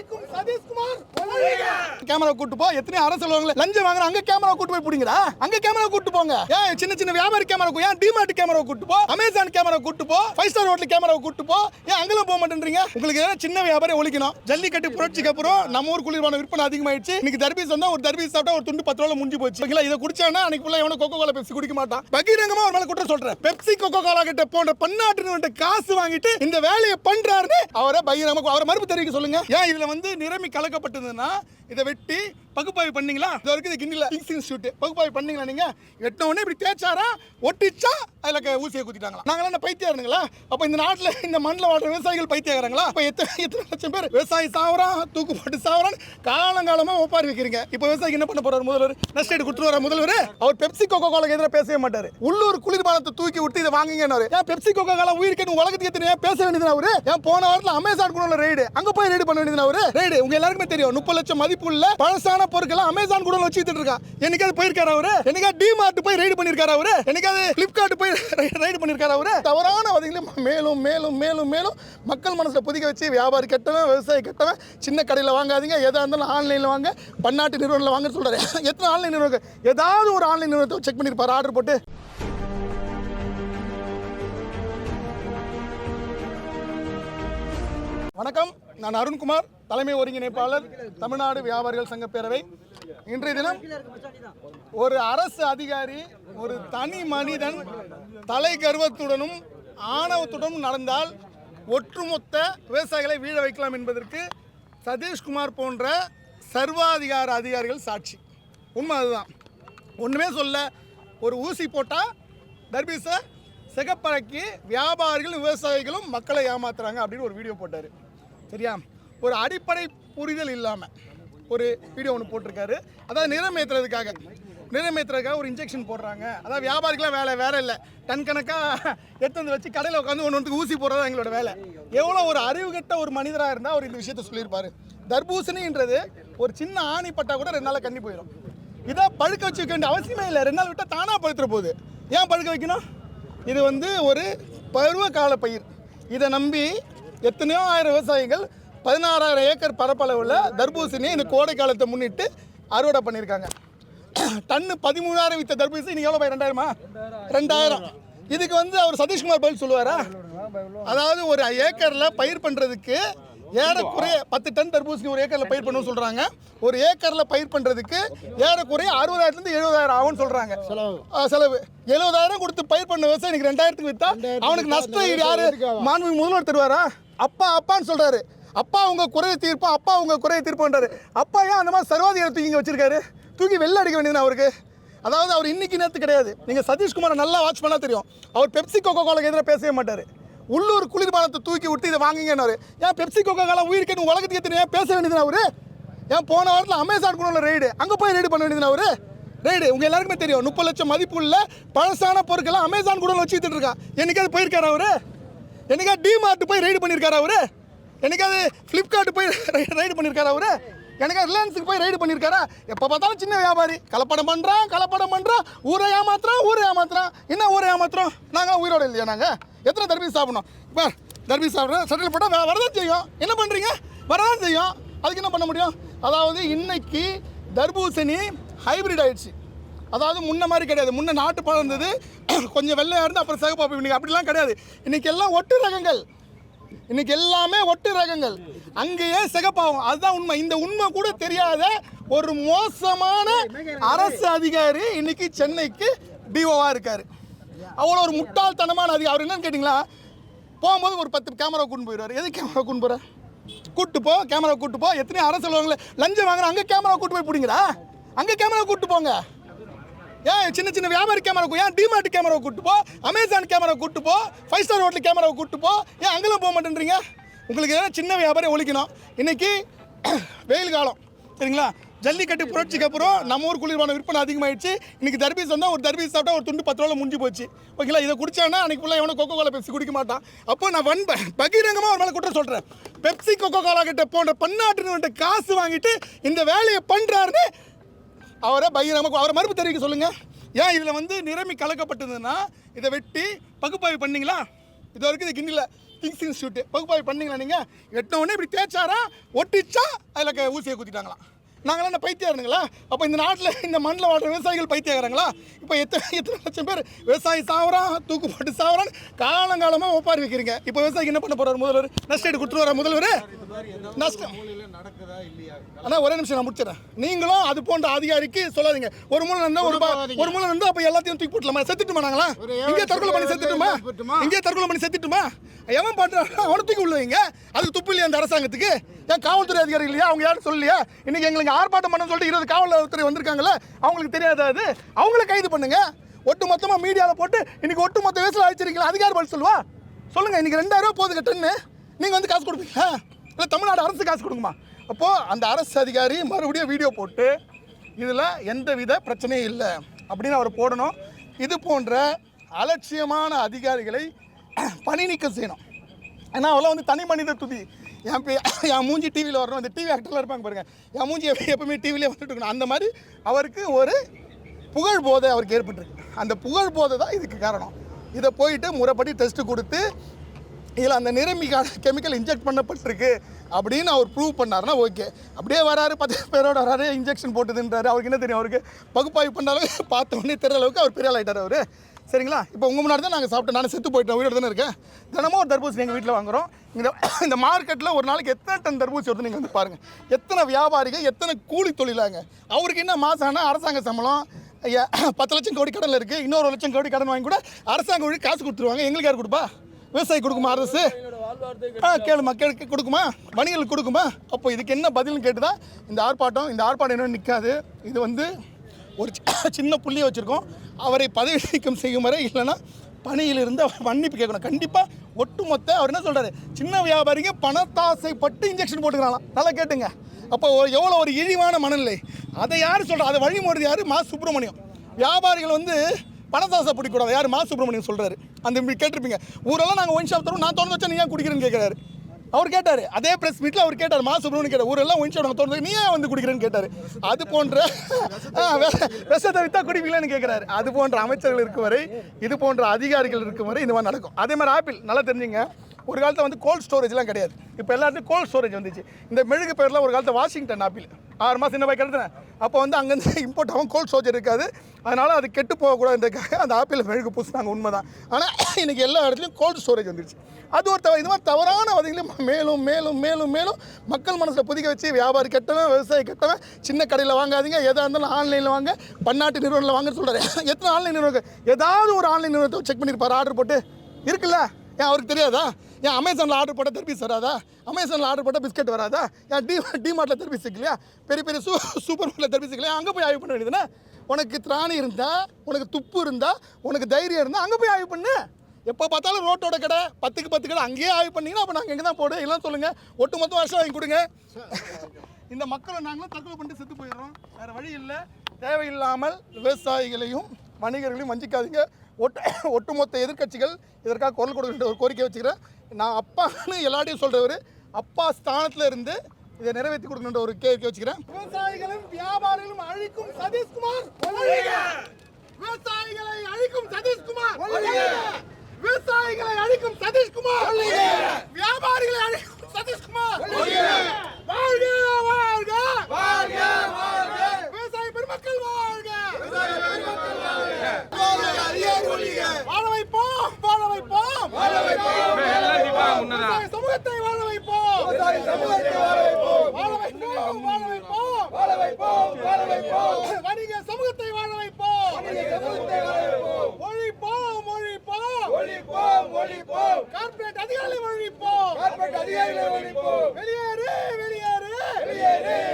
ஒழிக்கும் சதீஷ்குமார் கேமரா. கூட்டு போ. எத்தனை அரசு சொல்லுவாங்களே லஞ்சம் வாங்குற அங்க கேமரா கூட்டு போய் பிடிங்கடா? அங்க கேமரா கூட்டு போங்க. ஏன் சின்ன சின்ன வியாபாரி கேமரா ஏன் டிமார்ட் கேமரா கூட்டு போ. அமேசான் கேமரா கூட்டு போ. ஃபைவ் ஸ்டார் ஹோட்டல் கேமரா கூட்டு போ. ஏன் அங்கெல்லாம் போக மாட்டேன்றீங்க? உங்களுக்கு ஏதாவது சின்ன வியாபாரி ஒழிக்கணும். ஜல்லிக்கட்டு புரட்சிக்கு அப்புறம் நம்ம ஊர் குளிர்பான விற்பனை அதிகமாயிடுச்சு. இன்னைக்கு தர்பீஸ் வந்தா ஒரு தர்பீஸ் சாப்பிட்டா ஒரு துண்டு பத்து ரூபாய் முடிஞ்சு போச்சு. ஓகேங்களா? இதை குடிச்சானா அன்னைக்கு ஃபுல்லாக எவனும் கோகோ கோலா பெப்சி குடிக்க மாட்டான். பகிரங்கமா ஒரு மேல குற்றம் சொல்றேன். பெப்சி கோகோ கோலா கிட்ட போன்ற பன்னாட்டு காசு வாங்கிட்டு இந்த வேலையை பண்றாருன்னு அவரை பகிரங்கமா அவரை மறுப்பு தெரிவிக்க சொல்லுங்க. ஏன் இதுல வந்து நிரம்பி கலக்கப்பட்டதுன்னா இதை வெட்டி பகுப்பாய்வு பண்ணீங்களா? இது வரைக்கும் இது கிண்டில. கிங்ஸ் இன்ஸ்டியூட் பகுப்பாய்வு பண்ணீங்களா நீங்கள் வெட்டின உடனே இப்படி தேய்ச்சாரா? ஒட்டிச்சா? அதில் ஊசியை குத்திட்டாங்களா? நாங்களாம் என்ன பைத்தியாருங்களா அப்போ இந்த நாட்டில் இந்த மண்ணில் வாழ்ற விவசாயிகள் பைத்தியாகிறாங்களா அப்போ எத்தனை எத்தனை லட்சம் பேர் விவசாயி சாவறான் தூக்கு போட்டு சாவறான் காலங்காலமா ஒப்பாரி வைக்கிறீங்க. இப்போ விவசாயிக்கு என்ன பண்ண போகிறார் முதல்வர்? நஷ்டேடு கொடுத்துருவார் முதல்வர்? அவர் பெப்சி கோகோ கோலாக்கு எதிராக பேசவே மாட்டார். உள்ளூர் குளிர்பானத்தை தூக்கி விட்டு இதை வாங்குங்கன்னு ஏன் பெப்சி கோகோ கோலா உயிருக்கு உலகத்துக்கு எத்தனை பேச வேண்டியது அவரு? ஏன் போன வாரத்தில் அமேசான் கூட ரைடு அங்கே போய் ரைடு பண்ண வேண்டியது அவரு? ரைடு உங்க எல்லாருக்குமே தெரியும். முப்பது லட்சம் மதிப்புள்ள பழசான பொருட்களை அமேசான் கூட வச்சுட்டு இருக்கா என்னைக்காவது போயிருக்காரு அவரு? என்னைக்காவது டிமார்ட் போய் ரைடு பண்ணிருக்காரு அவரு? என்னைக்காவது பிளிப்கார்ட் போய் ரைடு பண்ணிருக்காரு அவரு? தவறான வதைகளை மேலும் மேலும் மேலும் மேலும் மக்கள் மனசுல புதிக்க வச்சு வியாபாரி கெட்டவன் விவசாயி கெட்டவன் சின்ன கடையில் வாங்காதீங்க. எதா இருந்தாலும் ஆன்லைனில் வாங்க. பன்னாட்டு நிறுவனத்தில் வாங்க சொல்றாரு. எத்தனை ஆன்லைன் நிறுவனம் ஏதாவது ஒரு ஆன்லைன் நிறுவனத்தை செக் பண்ணிருப்பாரு ஆர்டர் போட்டு. வணக்கம். நான் அருண்குமார். தலைமை ஒருங்கிணைப்பாளர் தமிழ்நாடு வியாபாரிகள் சங்க பேரவை. இன்றைய தினம் ஒரு அரசு அதிகாரி ஒரு தனி மனிதன் தலை கர்வத்துடனும் ஆணவத்துடனும் நடந்தால் ஒட்டுமொத்த விவசாயிகளை வீழ வைக்கலாம் என்பதற்கு சதீஷ்குமார் போன்ற சர்வாதிகார அதிகாரிகள் சாட்சி. உண்மை அதுதான். ஒன்றுமே சொல்ல ஒரு ஊசி போட்டால் தர்பீஸை சிகப்பறக்கி வியாபாரிகளும் விவசாயிகளும் மக்களை ஏமாத்துறாங்க அப்படின்னு ஒரு வீடியோ போட்டார். சரியா? ஒரு அடிப்படை புரிதல் இல்லாமல் ஒரு வீடியோ ஒன்று போட்டிருக்காரு. அதாவது நிறமேற்றுறதுக்காக நிறமேற்றுறதுக்காக ஒரு இன்ஜெக்ஷன் போடுறாங்க. அதாவது வியாபாரிக்கெலாம் வேலை வேலை இல்லை. டன் கணக்காக எடுத்து வந்து வச்சு கடையில் உட்காந்து ஒன்று ஒன்றுக்கு ஊசி போடுறது எங்களோட வேலை. எவ்வளோ ஒரு அறிவுகட்ட ஒரு மனிதராக இருந்தால் அவர் இந்த விஷயத்த சொல்லியிருப்பாரு. தர்பூசணின்றது ஒரு சின்ன ஆணி பட்டா கூட ரெண்டு நாளில் கண்ணி போயிடும் இதை பழுக்க வச்சு வைக்க வேண்டிய அவசியமே இல்லை. ரெண்டு நாள் விட்டால் தானாக பழுத்துற போகுது. ஏன் பழுக்க வைக்கணும்? இது வந்து ஒரு பருவ கால பயிர். இதை நம்பி எத்தனையோ ஆயிரம் விவசாயிகள் பதினாறாயிரம் ஏக்கர் பரப்பளவில் தர்பூசணியை இந்த கோடை காலத்தை முன்னிட்டு அறுவடை பண்ணியிருக்காங்க. டன்னு பதிமூணாயிரம் வித்த தர்பூசணி இன்னைக்கு எவ்வளோ ரெண்டாயிரமா? ரெண்டாயிரம். இதுக்கு வந்து அவர் சதீஷ்குமார் பதில் சொல்லுவாரா? அதாவது ஒரு ஏக்கரில் பயிர் பண்ணுறதுக்கு ஏறக்குறைய பத்து டன் தர்பூசணி ஒரு ஏக்கரில் பயிர் பண்ணணும்னு சொல்கிறாங்க ஒரு ஏக்கரில் பயிர் பண்ணுறதுக்கு ஏறக்குறைய அறுபதாயிரத்துலேருந்து எழுபதாயிரம் ஆகும்னு சொல்கிறாங்க செலவு. எழுபதாயிரம் கொடுத்து பயிர் பண்ண விவசாயி இன்னைக்கு ரெண்டாயிரத்துக்கு விற்றா அவனுக்கு நஷ்டம் யாரு? மாண்பு முதல்வர் தருவாரா? அப்பா அப்பான்னு சொல்கிறாரு அப்பா உங்க குறைய தீர்ப்பா? அப்பா உங்க குறையை தீர்ப்போன்றாரு. அப்பா ஏன் அந்த மாதிரி சர்வாதிகாரம் தூக்கி வச்சிருக்காரு? தூக்கி வெளில அடிக்க வேண்டியது அவருக்கு? அதாவது அவர் இன்னைக்கு நேரத்து கிடையாது. நீங்கள் சதீஷ்குமாரை நல்லா வாட்ச் பண்ணா தெரியும். அவர் பெப்சி கோகோ கோலுக்கு எதிராக பேசவே மாட்டார். உள்ளூர் குளிர்பானத்தை தூக்கி விட்டு இதை வாங்குங்கன்னு ஏன் பெப்சி கோகோ கோலா உயிருக்கு உலகத்துக்கு எத்தனை பேச வேண்டியது அவரு? ஏன் போன வாரத்தில் அமேசான் கூட ரைடு அங்கே போய் ரைடு பண்ண வேண்டியது அவரு? ரைடு உங்க எல்லாருக்குமே தெரியும். முப்பது லட்சம் மதிப்புள்ள பழசான பொருட்களை அமேசான் கூட வச்சுட்டு இருக்கான். என்னைக்காவது போயிருக்காரு அவரு? என்னைக்காவது டிமார்ட் போய் ரைடு பண்ணியிருக்காரு அவரு? என்னைக்காவது ஃப்ளிப்கார்ட் போய் ரைடு பண்ணியிருக்காரா அவரு? எனக்கு ரிலையன்ஸுக்கு போய் ரைடு பண்ணியிருக்காரா எப்போ பார்த்தாலும் சின்ன வியாபாரி. கலப்படம் பண்ணுறான் கலப்படம் பண்ணுறான் ஊரை ஏமாத்துறான் ஊரை ஏமாத்துறான். என்ன ஊரை ஏமாத்துறோம்? நாங்கள் உயிரோட இல்லையா நாங்கள் எத்தனை தர்பீஸ் சாப்பிடணும்? இப்போ தர்பீஸ் சாப்பிட்றோம் சட்டில் போட்டால் வரதான் செய்யும். என்ன பண்ணுறீங்க வரதான் செய்யும். அதுக்கு என்ன பண்ண முடியும்? அதாவது இன்னைக்கு தர்பூசணி ஹைபிரிட் ஆயிடுச்சு. அதாவது முன்ன மாதிரி கிடையாது. முன்ன நாட்டு பழம் இருந்தது. கொஞ்சம் வெள்ளையாக இருந்து அப்புறம் சிகப்பாப்பு இன்னைக்கு அப்படிலாம் கிடையாது. இன்றைக்கி எல்லாம் ஒட்டு ரகங்கள். இன்னைக்கு எல்லாமே ஒட்டு ரகங்கள். அங்கேயே சிகப்பாகும். அதுதான் உண்மை. இந்த உண்மை கூட தெரியாத ஒரு மோசமான அரசு அதிகாரி இன்னைக்கு சென்னைக்கு டிஓவாக இருக்காரு. அவ்வளோ ஒரு முட்டாள்தனமான அதிகாரி. அவர் என்னன்னு கேட்டிங்களா? போகும்போது ஒரு பத்து கேமரா கூட்டு போயிடுவார். எது கேமரா கொண்டு போகிற கூட்டு போ கேமரா கூட்டு போ. எத்தனையோ அரசு சொல்லுவாங்களே லஞ்சம் வாங்குற அங்கே கேமரா கூட்டு போய் பிடிங்கடா. அங்கே கேமரா கூட்டு போங்க. ஏன் சின்ன சின்ன வியாபாரி கேமரா ஏன் டிமார்ட் கேமரா கூட்டு போ? அமேசான் கேமரா கூட்டு போ. ஃபைவ் ஸ்டார் ஹோட்டல் கேமராவை கூட்டு போ. ஏன் அங்கெல்லாம் போக மாட்டேன்றீங்க? உங்களுக்கு ஏதாவது சின்ன வியாபாரி ஒழிக்கணும். இன்னைக்கு வெயில் காலம். சரிங்களா? ஜல்லிக்கட்டு புரட்சிக்கு அப்புறம் நம்ம ஊர் குளிர்பான விற்பனை அதிகமாகிடுச்சு இன்னைக்கு தர்பீஸ் வந்தால் ஒரு தர்பீஸ் சாப்பிட்டா ஒரு துண்டு பத்து ரூபா முடிஞ்சு போச்சு. ஓகேங்களா இதை குடிச்சானா அன்றைக்கு ஃபுல்லாக எவனோ கோகோ கோலா பெப்சி குடிக்க மாட்டான். அப்போ நான் வன் பகிரங்கமாக ஒரு மேலே குற்றம் சொல்கிறேன் பெப்சி கோகோ கோலா கிட்ட போன்ற பன்னாட்டு காசு வாங்கிட்டு இந்த வேலையை பண்ணுறாருன்னு அவரை பகிரமாக அவரை மறுப்பு தெரிவிக்க சொல்லுங்க. ஏன் இதில் வந்து நிரம்பி கலக்கப்பட்டதுன்னா இதை வெட்டி பகுப்பாய்வு பண்ணிங்களா? இது வரைக்கும் இது கிண்டில. திங்ஸ் இன்ஸ்டியூட்டு பகுப்பாய்வு பண்ணிங்களா நீங்கள் எட்ட உடனே இப்படி தேய்ச்சாரா? ஒட்டிச்சா? அதில் க- ஊசியை குத்திட்டாங்களாம். நாங்களாம் என்ன பைத்தியாருங்களா அப்போ இந்த நாட்டில் இந்த மண்ணில் வாழ்ற விவசாயிகள் பைத்தியக்காரங்களா? இப்போ எத்தனை எத்தனை லட்சம் பேர் விவசாயி சாவறான் தூக்கு போட்டு சாவறான் காலங்காலமாக ஒப்பாரி வைக்கிறீங்க. இப்போ விவசாயிக்கு என்ன பண்ண போறாரு முதல்வர்? நஷ்டம் கொடுத்துருவாரா முதல்வர். நஷ்டம். அண்ணா ஒரே நிமிஷம் நான் முடிச்சிடறேன். நீங்களும் அது போன்ற அதிகாரிக்கு சொல்லாதீங்க. ஒரு மூலம் இருந்தா ஒரு ஒரு மூலம் இருந்தா அப்ப எல்லாத்தையும் தூக்கி போட்டலாமா? செத்துட்டுமா நாங்களா இங்கே தற்கொலை பண்ணி செத்துட்டுமா? இங்கே தற்கொலை பண்ணி செத்துட்டுமா? எவன் பண்ணுறான் அவனை தூக்கி உள்ள அதுக்கு துப்பு இல்லையா அந்த அரசாங்கத்துக்கு? ஏன் காவல்துறை அதிகாரி இல்லையா? அவங்க யாரும் சொல்லலையா? இன்னைக்கு எங்களுக்கு ஆர்ப்பாட்டம் பண்ண சொல்லிட்டு இருபது காவல்துறை வந்திருக்காங்களே அவங்களுக்கு தெரியாத அது? அவங்கள கைது பண்ணுங்க. ஒட்டு மொத்தமாக மீடியாவில் போட்டு இன்னைக்கு ஒட்டு மொத்த வயசில் அழைச்சிருக்கீங்களா அதிகாரி பதில் சொல்லுவா? சொல்லுங்க இன்னைக்கு ரெண்டாயிரம் ரூபாய் போகுதுங்க நீங்கள் வந்து காசு கொடுப்பீங்களா? இல்லை தமிழ்நாடு அரசு காசு கொடுக்குமா? அப்போது அந்த அரசு அதிகாரி மறுபடியும் வீடியோ போட்டு இதில் எந்த வித பிரச்சனையும் இல்லை. அப்படின்னு அவர் போடணும். இது போன்ற அலட்சியமான அதிகாரிகளை பணி நீக்கம் செய்யணும். ஏன்னா அவெல்லாம் வந்து தனி மனித துதி. என் பே என் மூஞ்சி டிவியில் வரணும். அந்த டிவி ஆக்டர்லாம் இருப்பாங்க பாருங்கள் என் மூஞ்சி எப்பவுமே டிவிலே வந்துட்டு இருக்கணும். அந்த மாதிரி அவருக்கு ஒரு புகழ் போதை அவருக்கு ஏற்பட்டிருக்கு. அந்த புகழ் போதை தான் இதுக்கு காரணம். இதை போயிட்டு முறைப்படி டெஸ்ட்டு கொடுத்து இதில் அந்த நிரம்பிக்கான கெமிக்கல் இன்ஜெக்ட் பண்ணப்பட்டிருக்கு அப்படின்னு அவர் ப்ரூவ் பண்ணாருன்னா ஓகே அப்படியே வராரு பத்து பேரோட வராரு இன்ஜெக்ஷன் போட்டுதுன்றாரு. அவருக்கு என்ன தெரியும்? அவருக்கு பகுப்பாய்வு பண்ணாலும் பார்த்த உடனே தெரியற அளவுக்கு அவர் பெரிய ஆளாயிட்டார் அவர். சரிங்களா? இப்போ உங்கள் முன்னாடி தான் நாங்கள் சாப்பிட்டோம். நான் செத்து போயிட்டேன். உயிரோடு தானே இருக்கேன்? தினமும் ஒரு தர்பூசணி எங்கள் வீட்டில் வாங்குறோம். இந்த இந்த மார்க்கெட்டில் ஒரு நாளைக்கு எத்தனை டன் தர்பூசி வருது நீங்கள் வந்து பாருங்கள் எத்தனை வியாபாரிகள் எத்தனை கூலி தொழிலாங்க. அவருக்கு என்ன மாதம் ஆனால் அரசாங்க சம்பளம்? ஐயா பத்து லட்சம் கோடி கடனில் இருக்குது இன்னொரு லட்சம் கோடி கடன் வாங்கி கூட அரசாங்க வழி காசு கொடுத்துருவாங்க. எங்களுக்கு யார் கொடுப்பா? விவசாயி கொடுக்குமா அரசு? ஆ கேளுமா மக்களுக்கு கொடுக்குமா? வணிகர்களுக்கு கொடுக்குமா? அப்போ இதுக்கு என்ன பதில்னு கேட்டு தான் இந்த ஆர்ப்பாட்டம். இந்த ஆர்ப்பாட்டம் இன்னும் நிற்காது இது வந்து ஒரு சி- சின்ன புள்ளியை வச்சுருக்கோம். அவரை பதவி நீக்கம் செய்யும் வரை இல்லைன்னா பணியிலிருந்து அவர் மன்னிப்பு கேட்கணும். கண்டிப்பாக ஒட்டுமொத்த அவர் என்ன சொல்கிறாரு சின்ன வியாபாரிங்க பணத்தாசைப்பட்டு இன்ஜெக்ஷன் போட்டுக்கிறாங்களாம். நல்லா கேட்டுங்க. அப்போ எவ்வளோ ஒரு இழிவான மனநிலை. அதை யார் சொல்கிறா அதை வழிமுறை யார்? மா சுப்பிரமணியம். வியாபாரிகள் வந்து பணத்தாசை பிடிக்கூடாது யார்? மா சுப்பிரமணியம் சொல்கிறாரு அந்த கேட்டிருப்பீங்க. ஊரெல்லாம் நாங்கள் ஒயின் ஷாப் தரோம். நான் திறந்து வச்சா நீ ஏன் குடிக்கிறேன்னு கேட்குறாரு. அவர் கேட்டார் அதே ப்ரெஸ் மீட்டில் அவர் கேட்டார் மா சுப்பிரமணியம் கேட்டார் ஊரெல்லாம் ஒயின் ஷாப் நாங்கள் நீ ஏன் வந்து குடிக்கிறேன்னு கேட்டார். அது போன்ற விஷத்தை வித்தா குடிப்பீங்களான்னு கேட்குறாரு அது போன்ற அமைச்சர்கள் இருக்கும் வரை இது போன்ற அதிகாரிகள் இருக்கும் வரை இந்த மாதிரி நடக்கும். அதே மாதிரி ஆப்பிள் நல்லா தெரிஞ்சுங்க. ஒரு காலத்தில் வந்து கோல்ட் ஸ்டோரேஜ்லாம் கிடையாது. இப்போ எல்லாத்துக்கும் கோல்ட் ஸ்டோரேஜ் வந்துச்சு. இந்த மெழுகு பேரில் ஒரு காலத்தில் வாஷிங்டன் ஆப்பிள். ஆறு மாதம் என்ன போய் கிடத்துனேன் அப்போ வந்து அங்கேருந்து இம்போர்ட் ஆகும் கோல்ட் ஸ்டோரேஜ் இருக்காது. அதனால் அது கெட்டு போகக்கூடாதுன்றதுக்காக அந்த ஆப்பிள் மெழுகு பூசினாங்க உண்மை தான் ஆனால் இன்றைக்கி எல்லா இடத்துலையும் கோல்ட் ஸ்டோரேஜ் வந்துருச்சு. அது ஒரு தவ இது மாதிரி தவறான வதைகளையும் மேலும் மேலும் மேலும் மேலும் மக்கள் மனசில் புதிக்க வச்சு வியாபாரி கெட்டவன் விவசாயி கெட்டவன் சின்ன கடையில் வாங்காதீங்க. எதாக இருந்தாலும் ஆன்லைனில் வாங்க. பன்னாட்டு நிறுவனத்தில் வாங்க சொல்கிறாரு எத்தனை ஆன்லைன் நிறுவனம் ஏதாவது ஒரு ஆன்லைன் நிறுவனத்தை செக் பண்ணியிருப்பார் ஆர்டர் போட்டு. இருக்குல்ல? ஏன் அவருக்கு தெரியாதா? ஏன் அமேசானில் ஆர்டர் போட்டால் திருப்பி வராதா? அமேசானில் ஆர்டர் போட்டால் பிஸ்கட் வராதா? ஏன் டி டிமார்ட்டில் திருப்பி சிக்கலையா? பெரிய பெரிய சூ சூப்பர் மார்ட்டில் திருப்பி சிக்கலையா? அங்கே போய் ஆய்வு பண்ண வேண்டியதுதானே? உனக்கு திராணி இருந்தால் உனக்கு துப்பு இருந்தால் உனக்கு தைரியம் இருந்தால் அங்கே போய் ஆய்வு பண்ணு. எப்போ பார்த்தாலும் ரோட்டோட கடை பத்துக்கு பத்து கடை அங்கேயே ஆய்வு பண்ணீங்கன்னா அப்போ நாங்கள் எங்கே தான் போடு. எல்லாம் சொல்லுங்கள் ஒட்டு மொத்தம் வருஷம் வாங்கி கொடுங்க. இந்த மக்களை நாங்களும் தற்கொலை பண்ணிட்டு செத்து போயிடுறோம். வேறு வழி இல்லை. தேவையில்லாமல் விவசாயிகளையும் வணிகர்களையும் வஞ்சிக்காதீங்க. ஒட்டு ஒட்டுமொத்த எதிர்க்கட்சிகள் இதற்காக குரல் கொடுக்கின்ற ஒரு கோரிக்கை வச்சுக்கிறேன். நான் அப்பான்னு எல்லாரையும் சொல்கிறவர் அப்பா ஸ்தானத்தில் இருந்து இதை நிறைவேற்றி கொடுக்கணுன்ற ஒரு கேள்வி வச்சுக்கிறேன். விவசாயிகளும் வியாபாரிகளும் அழிக்கும் சதீஷ்குமார். விவசாயிகளை அழிக்கும் சதீஷ்குமார் விவசாயிகளை அழிக்கும் சதீஷ்குமார் வியாபாரிகளை அழிக்கும் சதீஷ்குமார் வாழ்க வாழ்க வாழ்க வாழ்க விவசாய பெருமக்கள் வாழ்க வாழ வைப்போம் வாழ வைப்போம் வாழ வைப்போம் விவசாய சமூகத்தை வாழ வைப்போம். வாழ வைப்போம் வாழ வைப்போம். வாழ வைப்போம் வாழ வைப்போம். வணிக சமூகத்தை வாழ வைப்போம். ஒழிப்போம் ஒழிப்போம். ஒழிப்போம் ஒழிப்போம். கார்ப்பரேட் அதிகாரிகளை ஒழிப்போம். கார்ப்பரேட் அதிகாரிகளை ஒழிப்போம். வெளியேறு வெளியேறு. வெளியேறு.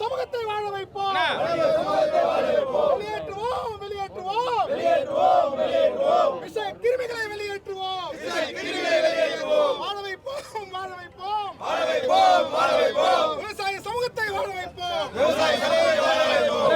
சமூகத்தை வாழ வைப்போம்.